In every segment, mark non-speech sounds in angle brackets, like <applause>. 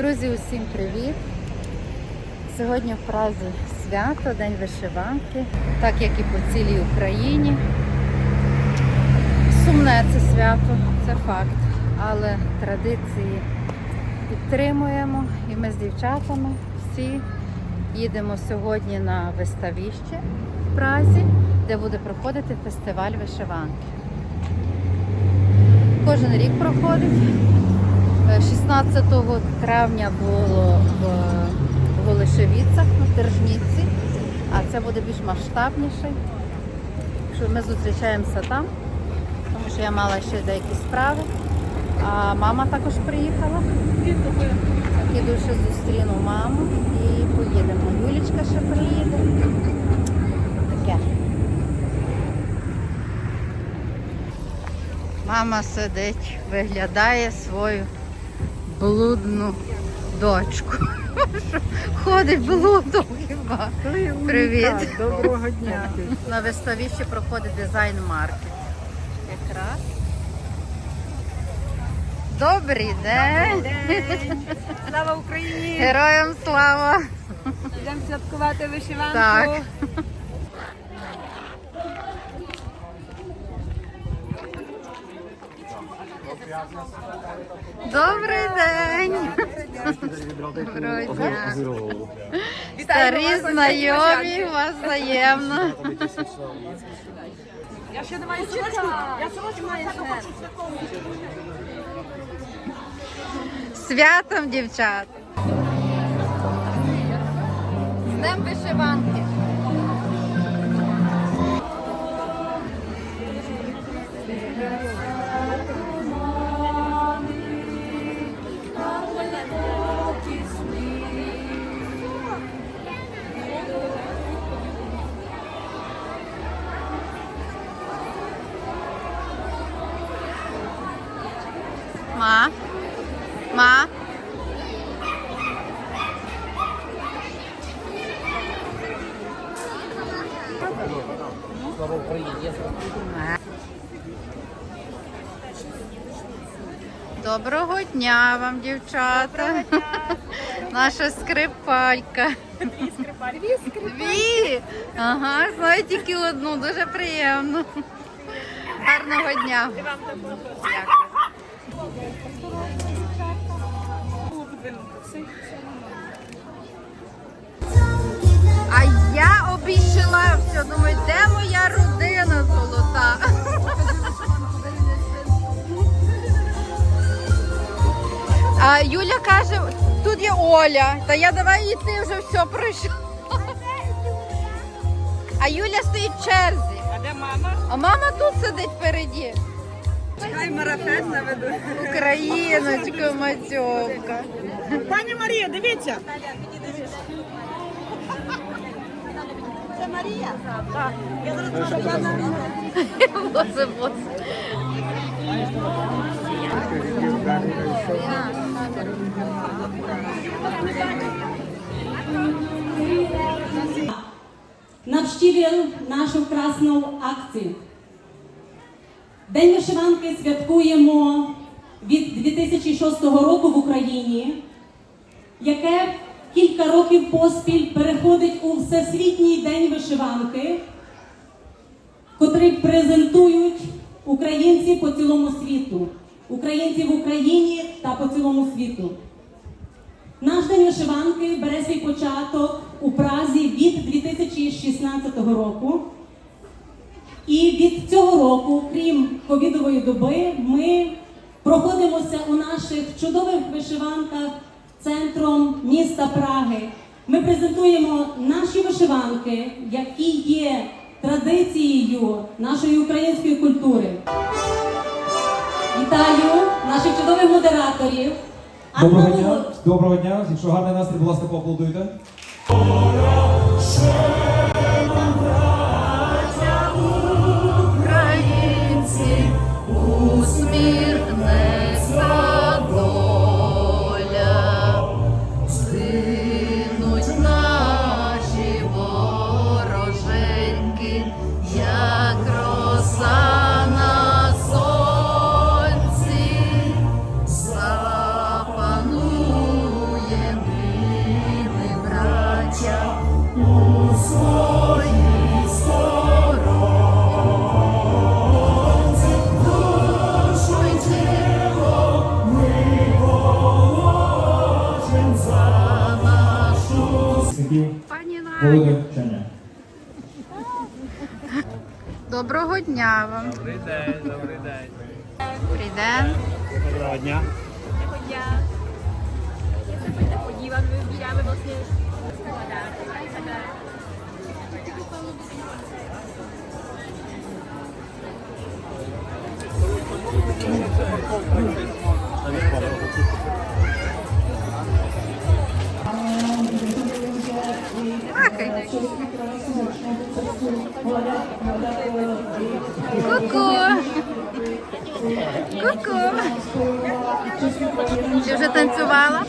Друзі, усім привіт! Сьогодні в Празі свято, День вишиванки, так як і по цілій Україні. Сумне це свято, це факт, але традиції підтримуємо і ми з дівчатами всі їдемо сьогодні на виставіще в Празі, де буде проходити фестиваль вишиванки. Кожен рік проходить. Е, 16 травня було в, Голишевіцях на Держніці, а це буде більш масштабніше. Ми зустрічаємося там, тому що я мала ще деякі справи. А мама також приїхала. І дуже зустріну маму і поїдемо. Юлічка ще приїде. Таке. Мама сидить, виглядає свою блудну дочку. <laughs> Ходить блудом хіба. Привіт. Доброго дня. На виставі проходить дизайн маркет. Якраз. Добрий день! Слава Україні! Героям слава! Йдемо святкувати вишиванку. Так. Добрий день! Доброго дня! Старі знайомі, у вас взаємно. Я ще не маю сорочку. Я сорочку маю Святом, дівчат! З Днем вишиванки! Дня вам, дівчата. Наша скрипалька. Дві. Ага, знаю тільки одну, дуже приємно. Гарного дня. Дякую. А Юля каже, тут є Оля. Та я давай і ти вже все пройшла. А Юля стоїть в черзі. А де мама? А мама тут сидить впереді. Хай марафет наведу. Україночка, матьовка. Пані Марія, дивіться. Це Марія? Так. Я зараз Босе, босе. Навštívil нашу красну акцію. День вишиванки святкуємо від 2006 року в Україні, яке кілька років поспіль переходить у Всесвітній день вишиванки, котрий презентують українці по цілому світу, українці в Україні та по цілому світу. Наш день вишиванки бере свій початок у Празі від 2016 року. І від цього року, крім ковідової доби, ми проходимося у наших чудових вишиванках центром міста Праги. Ми презентуємо наші вишиванки, які є традицією нашої української культури. Вітаю наших чудових модераторів. Доброго Анну дня, доброго дня. Якщо гарний настрій, будь ласка, поаплодуйте. Доброго дня вам. Добрий день, добрий день. Добрий день. Доброго дня. podívat, vybíráme vlastně skladárky. Махай. Ку-ку. Ку-ку. Ти вже танцювала?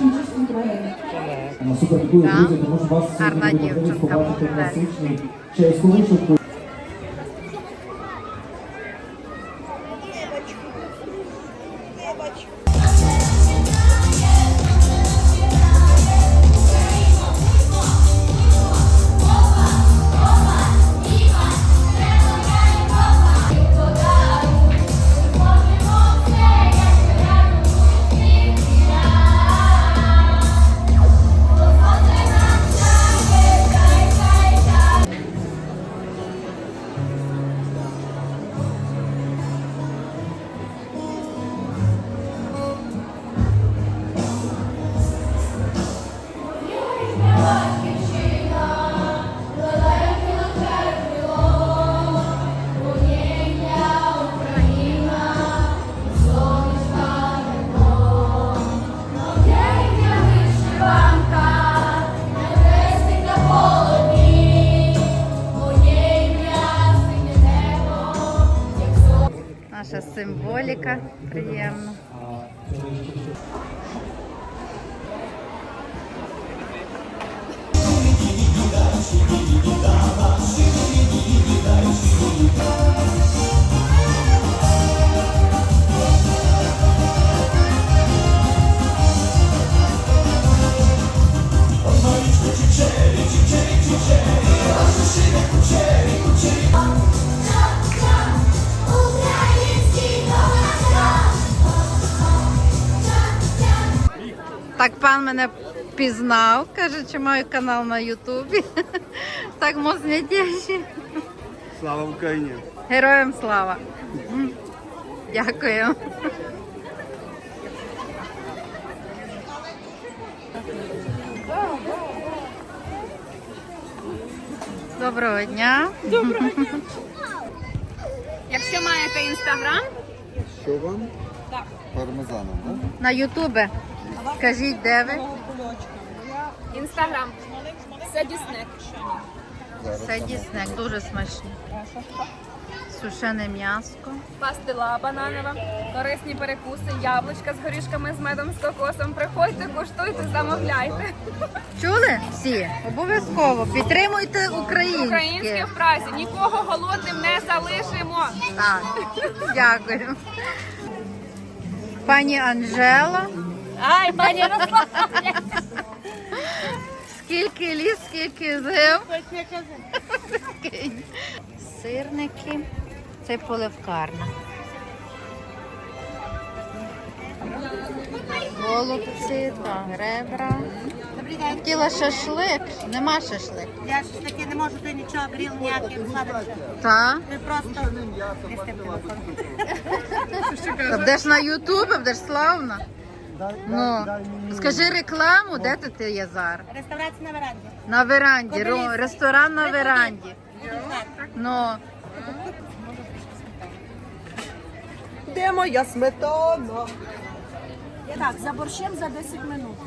Так. Гарна дівчинка, мене пізнав, каже, чи маю канал на Ютубі. <laughs> Так моцні тіші. Слава Україні! Героям слава. Дякую. Доброго дня. Доброго дня. <laughs> Якщо маєте інстаграм, Що вам? Пармезаном, так? На Ютубі. Скажіть, де ви? інстаграм це дісник. Це дійсник, дуже смачні. Сушене м'ясо. Пастила бананова, корисні перекуси, яблучка з горішками, з медом, з кокосом. Приходьте, куштуйте, замовляйте. Чули всі? Обов'язково підтримуйте українське. Українське в празі. Нікого голодним не залишимо. Так, дякую. Пані Анжела. Ай, пані Руслана. Скільки ліс, скільки зим. Сирники. Це поливкарна. Голубці, так, ребра. Хотіла шашлик, нема шашлик. Я ж таки не можу ти нічого гріл ніяких сладощів. Та? Ви просто не телефон. Та Будеш на Ютубі, будеш славна. Ну, скажи рекламу, де ти, ти є зараз? Реставрація на веранді. На веранді, ро- ресторан на веранді. Ну, Де моя сметана? Так, за борщем за 10 минут.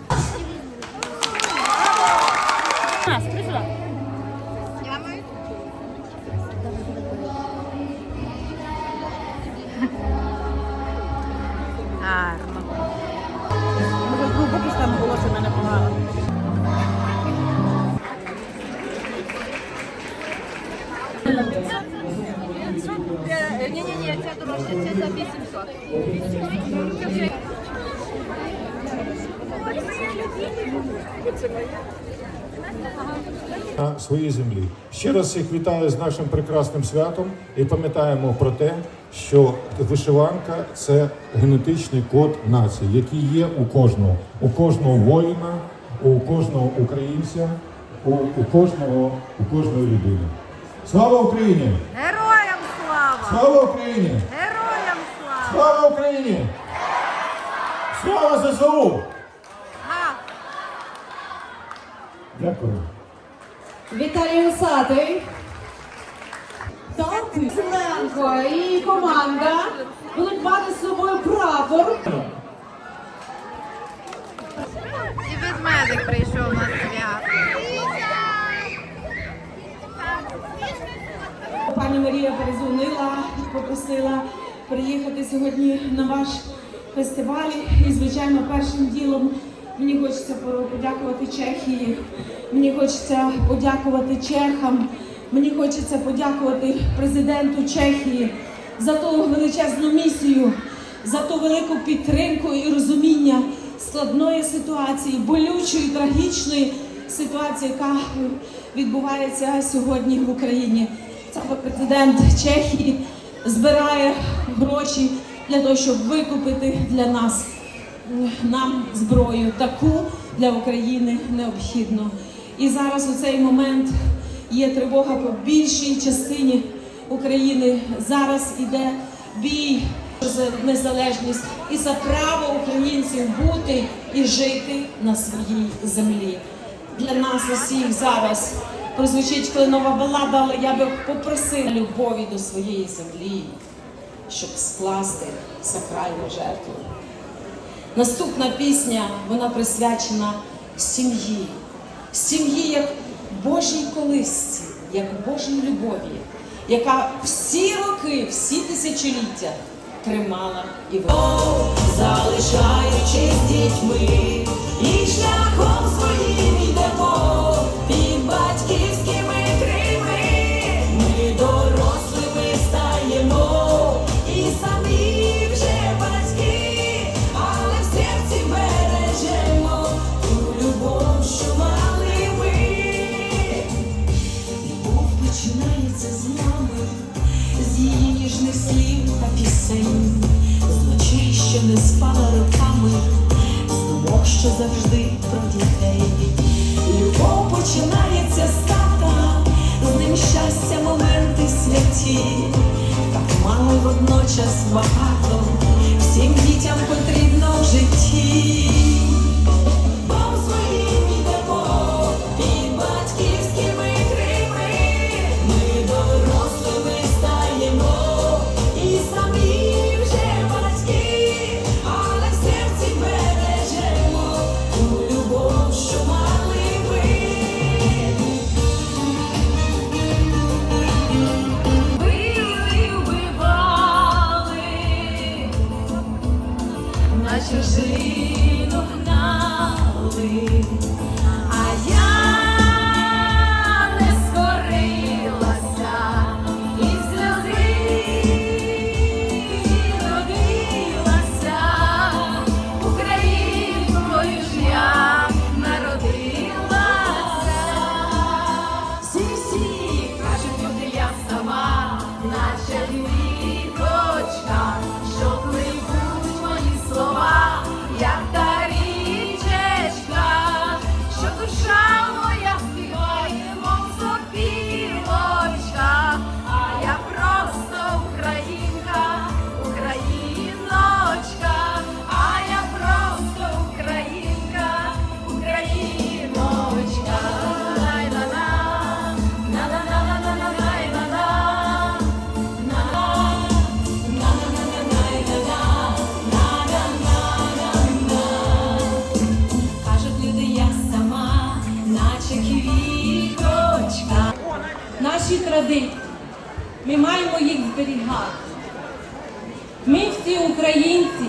На своїй землі. Ще раз всіх вітаю з нашим прекрасним святом і пам'ятаємо про те, що вишиванка це генетичний код нації, який є у кожного, у кожного воїна, у кожного українця. у, у кожного, у кожної людини. Слава Україні! Героям слава! Слава Україні! Слава! Україні! Слава ЗСУ! Дякую. Віталій Усатий. Так, Зеленко і команда будуть мати з собою прапор. І ведмедик прийшов на свято. Пані Марія перезвонила, попросила приїхати сьогодні на ваш фестиваль. І, звичайно, першим ділом мені хочеться подякувати Чехії, мені хочеться подякувати чехам, мені хочеться подякувати президенту Чехії за ту величезну місію, за ту велику підтримку і розуміння складної ситуації, болючої, трагічної ситуації, яка відбувається сьогодні в Україні. Саме президент Чехії збирає гроші для того, щоб викупити для нас нам зброю таку для України необхідно. І зараз у цей момент є тривога по більшій частині України. Зараз іде бій за незалежність і за право українців бути і жити на своїй землі. Для нас усіх зараз прозвучить кленова балада, але я би попросила любові до своєї землі, щоб скласти сакральну жертву. Наступна пісня вона присвячена сім'ї, сім'ї як Божій колисці, як Божій любові, яка всі роки, всі тисячоліття тримала і вела. залишаючись дітьми, і шляхом пісень, з ночей, що не спала роками, з думок, що завжди про дітей. Любов починається з тата, з ним щастя, моменти святі, так мало водночас багато, всім дітям потрібно в житті. Чужину гнали, традиції. Ми маємо їх зберігати. Ми всі українці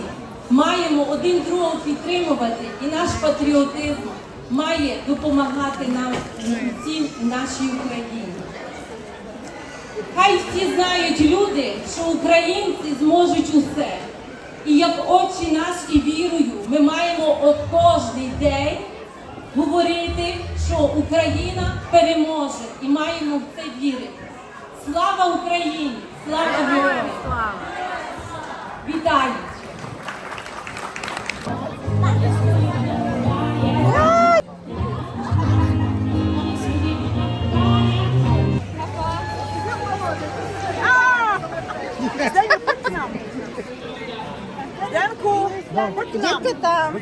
маємо один другого підтримувати, і наш патріотизм має допомагати нам всім в нашій Україні. Хай всі знають люди, що українці зможуть усе. І як очі наші вірою, ми маємо кожний день говорити, що Україна переможе і маємо в це вірити. Слава Україні! Слава героям! Вітаю! Дай Дітки там.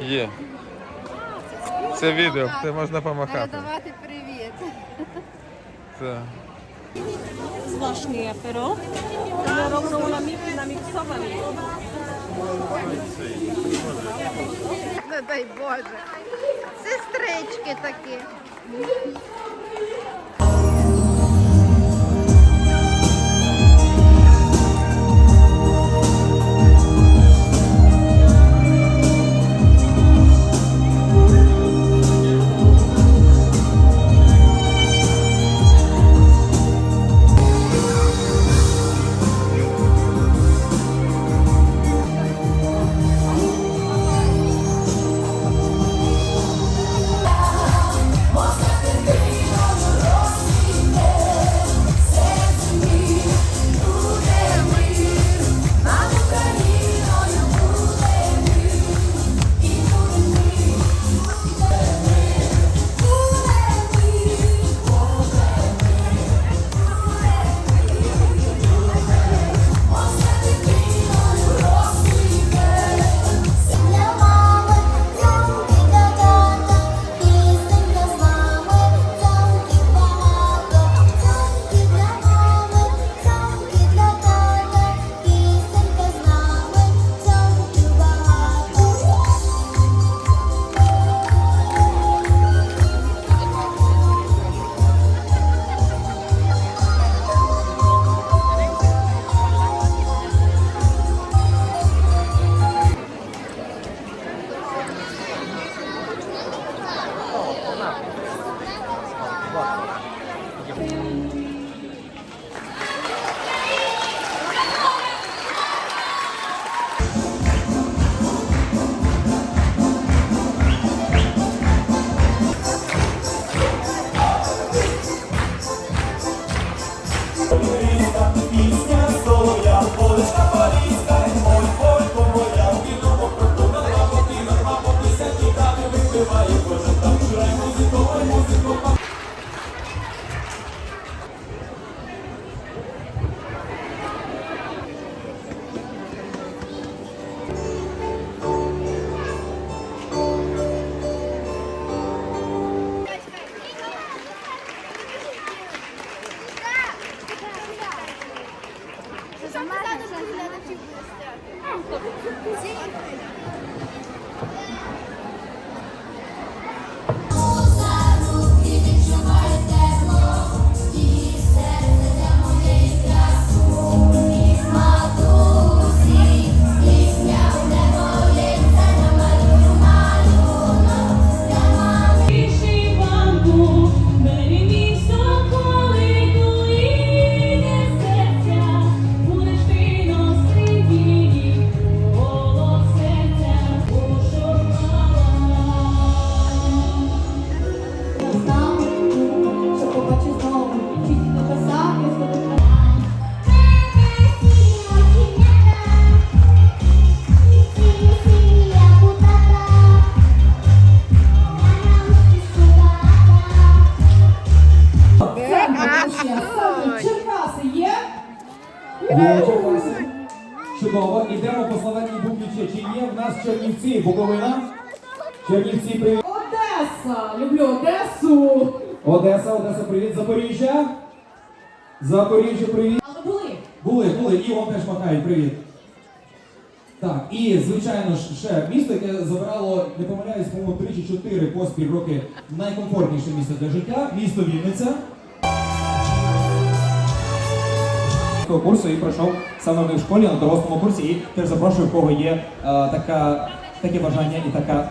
Є. Це відео, це можна помахати. Передавати привіт. Це. Ale robią namiksowani. Не дай Боже. Сестрички такі. Запоріжжя, привіт. Але були. Були, були, і вам теж махають, привіт. Так, і звичайно ж ще місто, яке забирало, не помиляюсь, по-моєму, 3 чи 4 поспіль роки найкомфортніше місце для життя, місто Вінниця. курсу і пройшов саме в школі на дорослому курсі. І теж запрошую, в кого є е, така, таке бажання і така.